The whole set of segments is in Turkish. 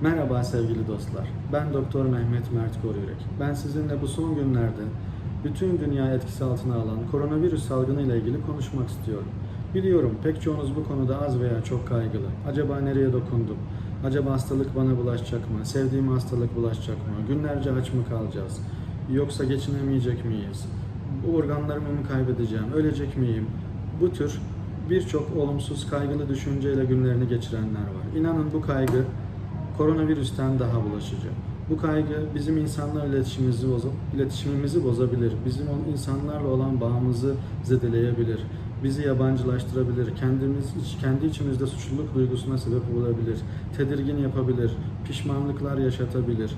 Merhaba sevgili dostlar. Ben Doktor Mehmet Mert Koruyürek. Ben sizinle bu son günlerde bütün dünya etkisi altına alan koronavirüs salgını ile ilgili konuşmak istiyorum. Biliyorum pek çoğunuz bu konuda az veya çok kaygılı. Acaba nereye dokundum? Acaba hastalık bana bulaşacak mı? Sevdiğim hastalık bulaşacak mı? Günlerce aç mı kalacağız? Yoksa geçinemeyecek miyiz? Bu organlarımı mı kaybedeceğim? Ölecek miyim? Bu tür birçok olumsuz kaygılı düşünceyle günlerini geçirenler var. İnanın bu kaygı koronavirüsten daha bulaşıcı. Bu kaygı bizim insanlarla iletişimimizi, boza, iletişimimizi bozabilir. Bizim o insanlarla olan bağımızı zedeleyebilir. Bizi yabancılaştırabilir. Kendimiz kendi içimizde suçluluk duygusuna sebep olabilir. Tedirgin yapabilir. Pişmanlıklar yaşatabilir.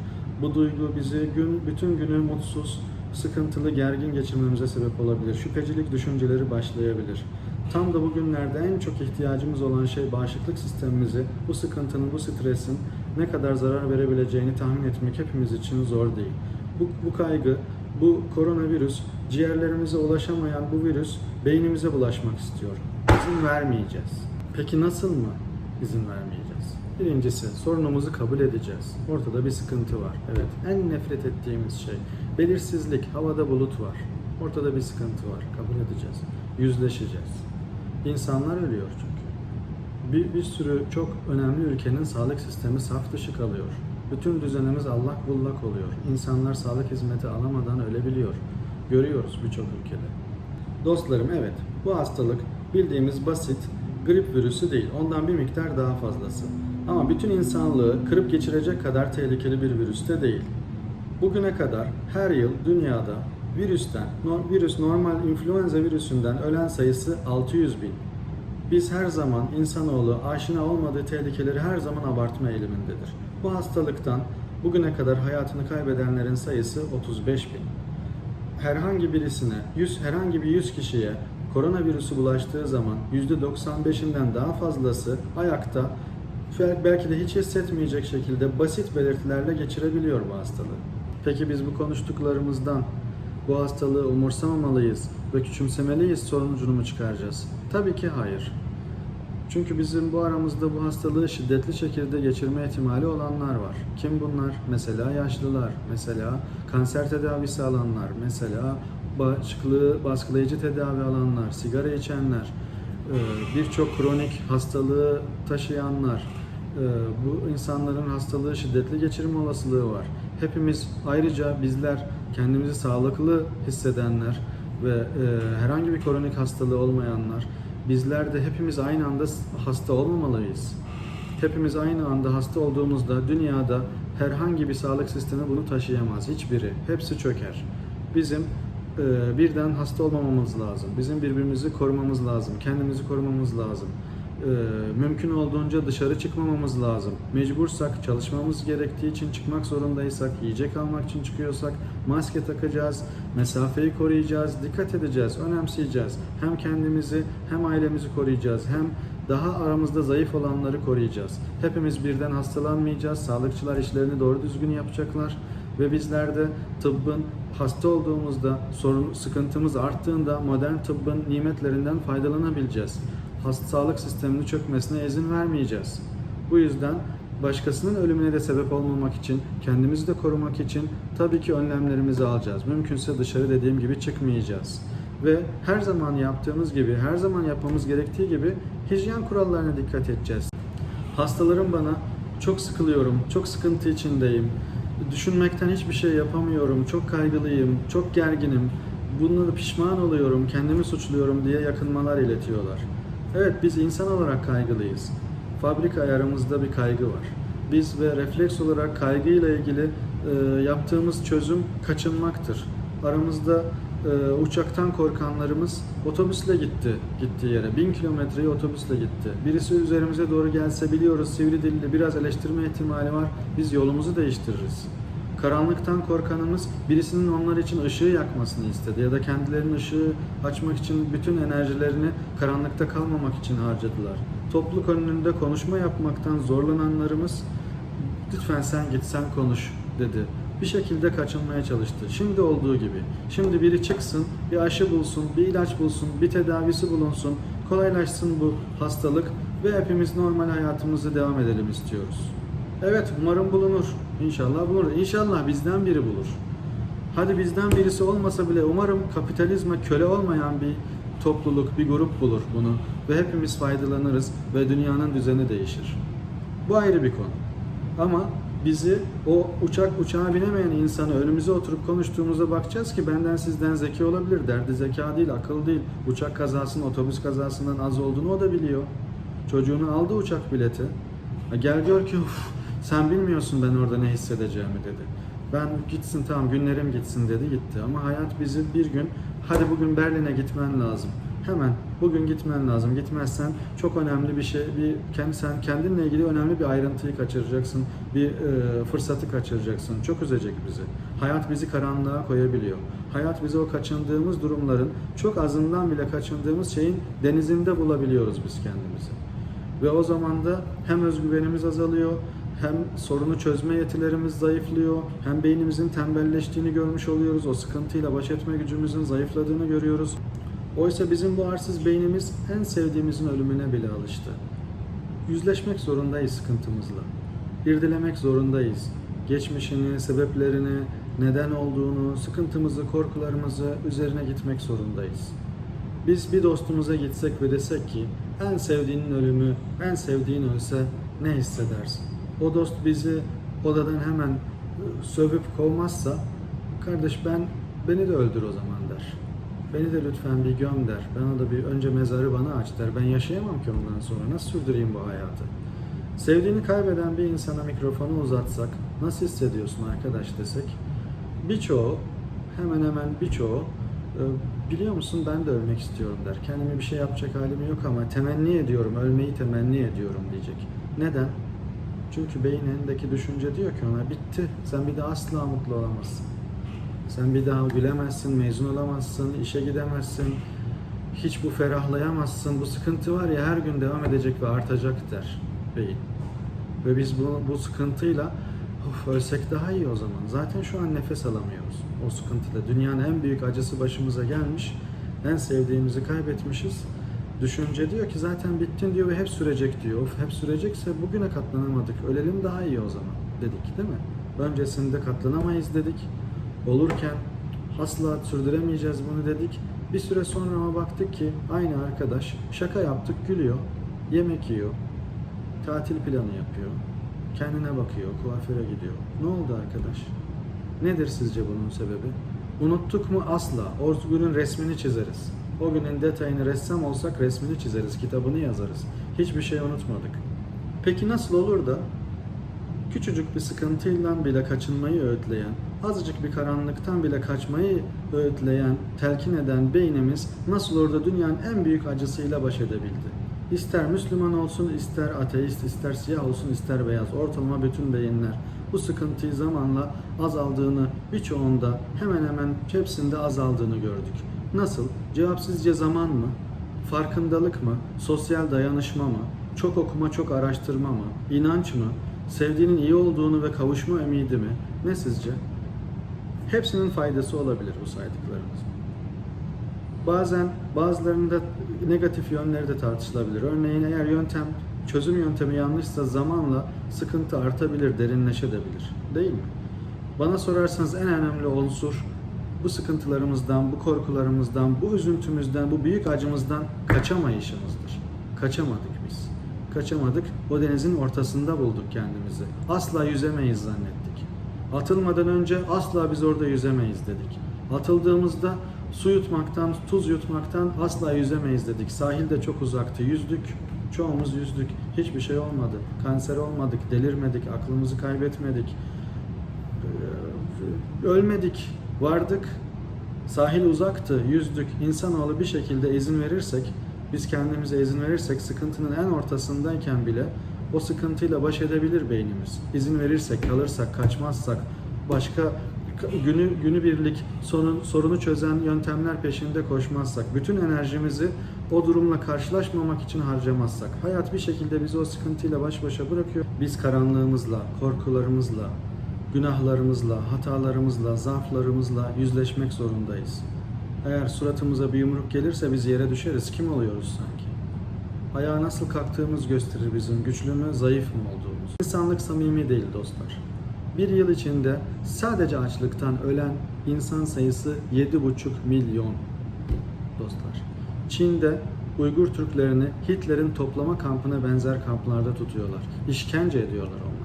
Bu duygu bizi gün bütün günü mutsuz, sıkıntılı, gergin geçirmemize sebep olabilir. Şüphecilik düşünceleri başlayabilir. Tam da bugünlerde en çok ihtiyacımız olan şey bağışıklık sistemimizi bu sıkıntının, bu stresin ne kadar zarar verebileceğini tahmin etmek hepimiz için zor değil. Bu, bu kaygı, bu koronavirüs, ciğerlerimize ulaşamayan bu virüs beynimize bulaşmak istiyor. İzin vermeyeceğiz. Peki nasıl mı izin vermeyeceğiz? Birincisi sorunumuzu kabul edeceğiz. Ortada bir sıkıntı var. Evet. En nefret ettiğimiz şey belirsizlik, havada bulut var. Ortada bir sıkıntı var. Kabul edeceğiz. Yüzleşeceğiz. İnsanlar ölüyor çünkü. Bir, bir sürü çok önemli ülkenin sağlık sistemi saf dışı kalıyor. Bütün düzenimiz allak bullak oluyor. İnsanlar sağlık hizmeti alamadan ölebiliyor. Görüyoruz birçok ülkede. Dostlarım evet bu hastalık bildiğimiz basit grip virüsü değil. Ondan bir miktar daha fazlası. Ama bütün insanlığı kırıp geçirecek kadar tehlikeli bir virüs de değil. Bugüne kadar her yıl dünyada virüsten, virüs normal influenza virüsünden ölen sayısı 600 bin. Biz her zaman insanoğlu aşina olmadığı tehlikeleri her zaman abartma eğilimindedir. Bu hastalıktan bugüne kadar hayatını kaybedenlerin sayısı 35 bin. Herhangi birisine, 100, herhangi bir 100 kişiye koronavirüsü bulaştığı zaman %95'inden daha fazlası ayakta belki de hiç hissetmeyecek şekilde basit belirtilerle geçirebiliyor bu hastalığı. Peki biz bu konuştuklarımızdan bu hastalığı umursamamalıyız ve küçümsemeliyiz sonucunu mu çıkaracağız? Tabii ki hayır. Çünkü bizim bu aramızda bu hastalığı şiddetli şekilde geçirme ihtimali olanlar var. Kim bunlar? Mesela yaşlılar, mesela kanser tedavisi alanlar, mesela bağışıklığı baskılayıcı tedavi alanlar, sigara içenler, e, birçok kronik hastalığı taşıyanlar, e, bu insanların hastalığı şiddetli geçirme olasılığı var. Hepimiz ayrıca bizler kendimizi sağlıklı hissedenler ve e, herhangi bir kronik hastalığı olmayanlar bizler de hepimiz aynı anda hasta olmamalıyız. Hepimiz aynı anda hasta olduğumuzda dünyada herhangi bir sağlık sistemi bunu taşıyamaz. Hiçbiri. Hepsi çöker. Bizim e, birden hasta olmamamız lazım. Bizim birbirimizi korumamız lazım. Kendimizi korumamız lazım. E, mümkün olduğunca dışarı çıkmamamız lazım. Mecbursak, çalışmamız gerektiği için çıkmak zorundaysak, yiyecek almak için çıkıyorsak maske takacağız, mesafeyi koruyacağız, dikkat edeceğiz, önemseyeceğiz. Hem kendimizi hem ailemizi koruyacağız, hem daha aramızda zayıf olanları koruyacağız. Hepimiz birden hastalanmayacağız. Sağlıkçılar işlerini doğru düzgün yapacaklar ve bizler de tıbbın hasta olduğumuzda, sorun sıkıntımız arttığında modern tıbbın nimetlerinden faydalanabileceğiz. Hasta sağlık sisteminin çökmesine izin vermeyeceğiz. Bu yüzden başkasının ölümüne de sebep olmamak için, kendimizi de korumak için tabii ki önlemlerimizi alacağız. Mümkünse dışarı dediğim gibi çıkmayacağız. Ve her zaman yaptığımız gibi, her zaman yapmamız gerektiği gibi hijyen kurallarına dikkat edeceğiz. Hastalarım bana çok sıkılıyorum, çok sıkıntı içindeyim, düşünmekten hiçbir şey yapamıyorum, çok kaygılıyım, çok gerginim, bunları pişman oluyorum, kendimi suçluyorum diye yakınmalar iletiyorlar. Evet biz insan olarak kaygılıyız. Fabrika ayarımızda bir kaygı var. Biz ve refleks olarak kaygıyla ilgili e, yaptığımız çözüm kaçınmaktır. Aramızda e, uçaktan korkanlarımız otobüsle gitti gittiği yere. Bin kilometreyi otobüsle gitti. Birisi üzerimize doğru gelse biliyoruz sivri dilli biraz eleştirme ihtimali var. Biz yolumuzu değiştiririz. Karanlıktan korkanımız birisinin onlar için ışığı yakmasını istedi ya da kendilerinin ışığı açmak için bütün enerjilerini karanlıkta kalmamak için harcadılar. Topluluk önünde konuşma yapmaktan zorlananlarımız lütfen sen git sen konuş dedi. Bir şekilde kaçınmaya çalıştı. Şimdi olduğu gibi. Şimdi biri çıksın, bir aşı bulsun, bir ilaç bulsun, bir tedavisi bulunsun, kolaylaşsın bu hastalık ve hepimiz normal hayatımızı devam edelim istiyoruz. Evet umarım bulunur. İnşallah bulunur. İnşallah bizden biri bulur. Hadi bizden birisi olmasa bile umarım kapitalizme köle olmayan bir topluluk, bir grup bulur bunu ve hepimiz faydalanırız ve dünyanın düzeni değişir. Bu ayrı bir konu. Ama bizi o uçak uçağa binemeyen insanı önümüze oturup konuştuğumuzda bakacağız ki benden sizden zeki olabilir. Derdi zeka değil, akıl değil. Uçak kazasının otobüs kazasından az olduğunu o da biliyor. Çocuğunu aldı uçak bileti. Gel gör ki "Uf, sen bilmiyorsun ben orada ne hissedeceğimi dedi. Ben gitsin tamam günlerim gitsin dedi gitti. Ama hayat bizi bir gün hadi bugün Berlin'e gitmen lazım. Hemen bugün gitmen lazım. Gitmezsen çok önemli bir şey, bir kendi sen kendinle ilgili önemli bir ayrıntıyı kaçıracaksın, bir e, fırsatı kaçıracaksın. Çok üzecek bizi. Hayat bizi karanlığa koyabiliyor. Hayat bizi o kaçındığımız durumların çok azından bile kaçındığımız şeyin denizinde bulabiliyoruz biz kendimizi. Ve o zaman da hem özgüvenimiz azalıyor, hem sorunu çözme yetilerimiz zayıflıyor, hem beynimizin tembelleştiğini görmüş oluyoruz, o sıkıntıyla baş etme gücümüzün zayıfladığını görüyoruz. Oysa bizim bu arsız beynimiz en sevdiğimizin ölümüne bile alıştı. Yüzleşmek zorundayız sıkıntımızla. İrdelemek zorundayız. Geçmişini, sebeplerini, neden olduğunu, sıkıntımızı, korkularımızı üzerine gitmek zorundayız. Biz bir dostumuza gitsek ve desek ki en sevdiğinin ölümü, en sevdiğin ölse ne hissedersin? O dost bizi odadan hemen e, sövüp kovmazsa kardeş ben beni de öldür o zaman der. Beni de lütfen bir göm der. Ben o da bir önce mezarı bana aç der. Ben yaşayamam ki ondan sonra. Nasıl sürdüreyim bu hayatı? Sevdiğini kaybeden bir insana mikrofonu uzatsak nasıl hissediyorsun arkadaş desek birçoğu hemen hemen birçoğu e, biliyor musun ben de ölmek istiyorum der. Kendime bir şey yapacak halim yok ama temenni ediyorum, ölmeyi temenni ediyorum diyecek. Neden? Çünkü beynindeki düşünce diyor ki ona bitti. Sen bir daha asla mutlu olamazsın. Sen bir daha gülemezsin, mezun olamazsın, işe gidemezsin. Hiç bu ferahlayamazsın. Bu sıkıntı var ya her gün devam edecek ve artacak der beyin. Ve biz bu, bu sıkıntıyla of ölsek daha iyi o zaman. Zaten şu an nefes alamıyoruz o sıkıntıyla. Dünyanın en büyük acısı başımıza gelmiş. En sevdiğimizi kaybetmişiz. Düşünce diyor ki zaten bittin diyor ve hep sürecek diyor. Of hep sürecekse bugüne katlanamadık. Ölelim daha iyi o zaman dedik değil mi? Öncesinde katlanamayız dedik. Olurken asla sürdüremeyeceğiz bunu dedik. Bir süre sonra ama baktık ki aynı arkadaş şaka yaptık gülüyor. Yemek yiyor. Tatil planı yapıyor. Kendine bakıyor, kuaföre gidiyor. Ne oldu arkadaş? Nedir sizce bunun sebebi? Unuttuk mu? Asla. O günün resmini çizeriz. O günün detayını ressam olsak resmini çizeriz, kitabını yazarız. Hiçbir şey unutmadık. Peki nasıl olur da küçücük bir sıkıntıyla bile kaçınmayı öğütleyen, azıcık bir karanlıktan bile kaçmayı öğütleyen, telkin eden beynimiz nasıl orada dünyanın en büyük acısıyla baş edebildi? İster Müslüman olsun, ister ateist, ister siyah olsun, ister beyaz. Ortalama bütün beyinler bu sıkıntıyı zamanla azaldığını, birçoğunda hemen hemen hepsinde azaldığını gördük. Nasıl? Cevap sizce zaman mı? Farkındalık mı? Sosyal dayanışma mı? Çok okuma, çok araştırma mı? İnanç mı? Sevdiğinin iyi olduğunu ve kavuşma ümidi mi? Ne sizce? Hepsinin faydası olabilir bu saydıklarımız. Bazen bazılarında negatif yönleri de tartışılabilir. Örneğin eğer yöntem, çözüm yöntemi yanlışsa zamanla sıkıntı artabilir, derinleşebilir. Değil mi? Bana sorarsanız en önemli unsur bu sıkıntılarımızdan, bu korkularımızdan, bu üzüntümüzden, bu büyük acımızdan kaçamayışımızdır. Kaçamadık biz. Kaçamadık. O denizin ortasında bulduk kendimizi. Asla yüzemeyiz zannettik. Atılmadan önce asla biz orada yüzemeyiz dedik. Atıldığımızda su yutmaktan, tuz yutmaktan asla yüzemeyiz dedik. Sahil de çok uzaktı. Yüzdük. Çoğumuz yüzdük. Hiçbir şey olmadı. Kanser olmadık, delirmedik, aklımızı kaybetmedik. Ee, Ölmedik, vardık. Sahil uzaktı, yüzdük. İnsanoğlu bir şekilde izin verirsek, biz kendimize izin verirsek sıkıntının en ortasındayken bile o sıkıntıyla baş edebilir beynimiz. İzin verirsek, kalırsak, kaçmazsak, başka günü günübirlik sorun, sorunu çözen yöntemler peşinde koşmazsak, bütün enerjimizi o durumla karşılaşmamak için harcamazsak, hayat bir şekilde bizi o sıkıntıyla baş başa bırakıyor. Biz karanlığımızla, korkularımızla, günahlarımızla, hatalarımızla, zaaflarımızla yüzleşmek zorundayız. Eğer suratımıza bir yumruk gelirse biz yere düşeriz. Kim oluyoruz sanki? Ayağa nasıl kalktığımız gösterir bizim güçlü mü, zayıf mı olduğumuzu. musunuz? İnsanlık samimi değil dostlar. Bir yıl içinde sadece açlıktan ölen insan sayısı 7,5 milyon dostlar. Çin'de Uygur Türklerini Hitler'in toplama kampına benzer kamplarda tutuyorlar. İşkence ediyorlar onları.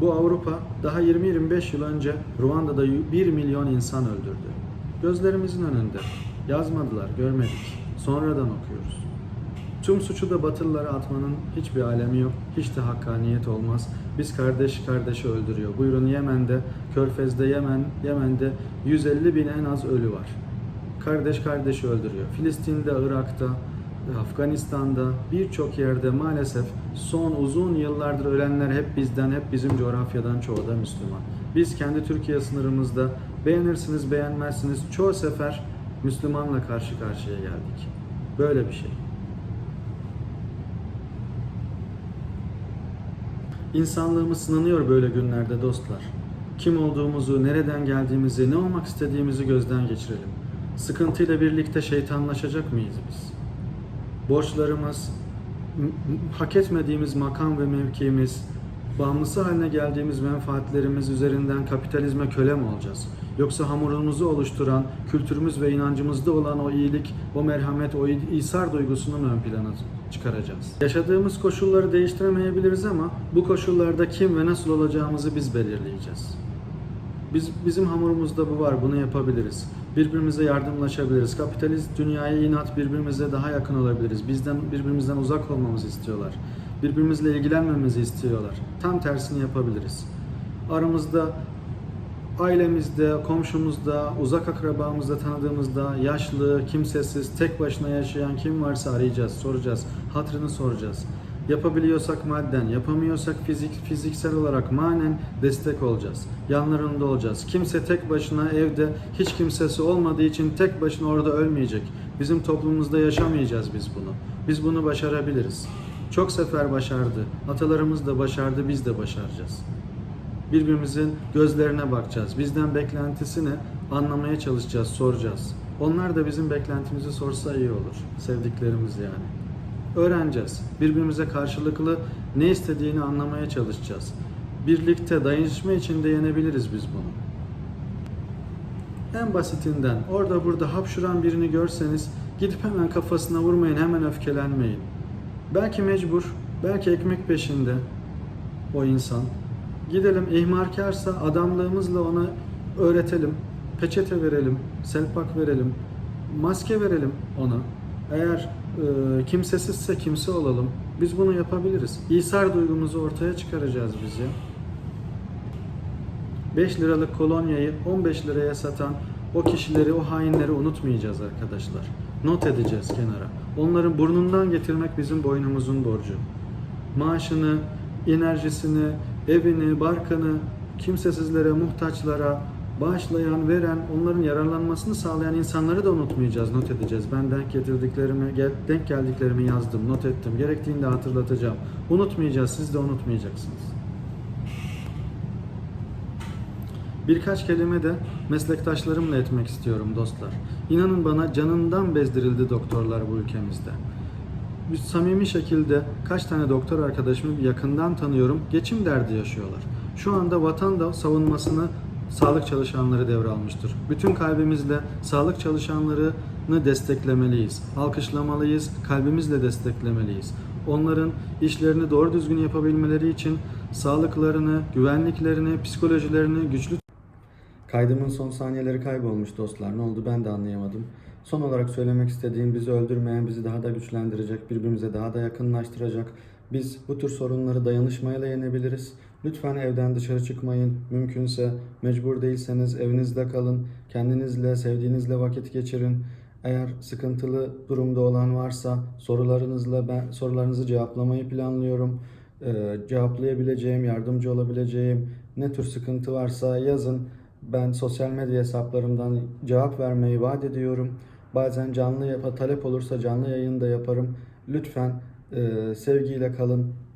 Bu Avrupa daha 20-25 yıl önce Ruanda'da 1 milyon insan öldürdü. Gözlerimizin önünde. Yazmadılar, görmedik. Sonradan okuyoruz. Tüm suçu da Batılılara atmanın hiçbir alemi yok. Hiç de hakkaniyet olmaz. Biz kardeş kardeşi öldürüyor. Buyurun Yemen'de, Körfez'de Yemen, Yemen'de 150 bin en az ölü var. Kardeş kardeşi öldürüyor. Filistin'de, Irak'ta, Afganistan'da birçok yerde maalesef son uzun yıllardır ölenler hep bizden, hep bizim coğrafyadan çoğu da Müslüman. Biz kendi Türkiye sınırımızda beğenirsiniz, beğenmezsiniz çoğu sefer Müslümanla karşı karşıya geldik. Böyle bir şey. İnsanlığımız sınanıyor böyle günlerde dostlar. Kim olduğumuzu, nereden geldiğimizi, ne olmak istediğimizi gözden geçirelim. Sıkıntıyla birlikte şeytanlaşacak mıyız biz? Borçlarımız, hak etmediğimiz makam ve mevkiimiz, bağımlısı haline geldiğimiz menfaatlerimiz üzerinden kapitalizme köle mi olacağız? Yoksa hamurumuzu oluşturan, kültürümüz ve inancımızda olan o iyilik, o merhamet, o İsar duygusunu mu ön plana çıkaracağız? Yaşadığımız koşulları değiştiremeyebiliriz ama bu koşullarda kim ve nasıl olacağımızı biz belirleyeceğiz. Biz bizim hamurumuzda bu var. Bunu yapabiliriz. Birbirimize yardımlaşabiliriz. Kapitalist dünyaya inat birbirimize daha yakın olabiliriz. Bizden birbirimizden uzak olmamızı istiyorlar. Birbirimizle ilgilenmemizi istiyorlar. Tam tersini yapabiliriz. Aramızda ailemizde, komşumuzda, uzak akrabamızda tanıdığımızda yaşlı, kimsesiz, tek başına yaşayan kim varsa arayacağız, soracağız. Hatrını soracağız. Yapabiliyorsak madden, yapamıyorsak fizik, fiziksel olarak manen destek olacağız. Yanlarında olacağız. Kimse tek başına evde hiç kimsesi olmadığı için tek başına orada ölmeyecek. Bizim toplumumuzda yaşamayacağız biz bunu. Biz bunu başarabiliriz. Çok sefer başardı. Atalarımız da başardı, biz de başaracağız. Birbirimizin gözlerine bakacağız. Bizden beklentisini anlamaya çalışacağız, soracağız. Onlar da bizim beklentimizi sorsa iyi olur. Sevdiklerimiz yani. Öğreneceğiz. Birbirimize karşılıklı ne istediğini anlamaya çalışacağız. Birlikte dayanışma içinde yenebiliriz biz bunu. En basitinden orada burada hapşuran birini görseniz gidip hemen kafasına vurmayın, hemen öfkelenmeyin. Belki mecbur, belki ekmek peşinde o insan. Gidelim ihmarkarsa adamlığımızla ona öğretelim. Peçete verelim, selpak verelim, maske verelim ona. Eğer e, kimsesizse kimse olalım. Biz bunu yapabiliriz. İsar duygumuzu ortaya çıkaracağız biz ya. 5 liralık kolonyayı 15 liraya satan o kişileri, o hainleri unutmayacağız arkadaşlar. Not edeceğiz kenara. Onların burnundan getirmek bizim boynumuzun borcu. Maaşını, enerjisini, evini, barkını kimsesizlere, muhtaçlara bağışlayan, veren, onların yararlanmasını sağlayan insanları da unutmayacağız, not edeceğiz. Ben denk getirdiklerimi, denk geldiklerimi yazdım, not ettim. Gerektiğinde hatırlatacağım. Unutmayacağız, siz de unutmayacaksınız. Birkaç kelime de meslektaşlarımla etmek istiyorum dostlar. İnanın bana canından bezdirildi doktorlar bu ülkemizde. Bir samimi şekilde kaç tane doktor arkadaşımı yakından tanıyorum. Geçim derdi yaşıyorlar. Şu anda vatan da savunmasını sağlık çalışanları devralmıştır. Bütün kalbimizle sağlık çalışanlarını desteklemeliyiz. Alkışlamalıyız, kalbimizle desteklemeliyiz. Onların işlerini doğru düzgün yapabilmeleri için sağlıklarını, güvenliklerini, psikolojilerini güçlü Kaydımın son saniyeleri kaybolmuş dostlar. Ne oldu ben de anlayamadım. Son olarak söylemek istediğim bizi öldürmeyen, bizi daha da güçlendirecek, birbirimize daha da yakınlaştıracak. Biz bu tür sorunları dayanışmayla yenebiliriz. Lütfen evden dışarı çıkmayın. Mümkünse mecbur değilseniz evinizde kalın. Kendinizle, sevdiğinizle vakit geçirin. Eğer sıkıntılı durumda olan varsa sorularınızla ben sorularınızı cevaplamayı planlıyorum. Ee, cevaplayabileceğim, yardımcı olabileceğim ne tür sıkıntı varsa yazın. Ben sosyal medya hesaplarımdan cevap vermeyi vaat ediyorum. Bazen canlı yapa talep olursa canlı yayın da yaparım. Lütfen e, sevgiyle kalın.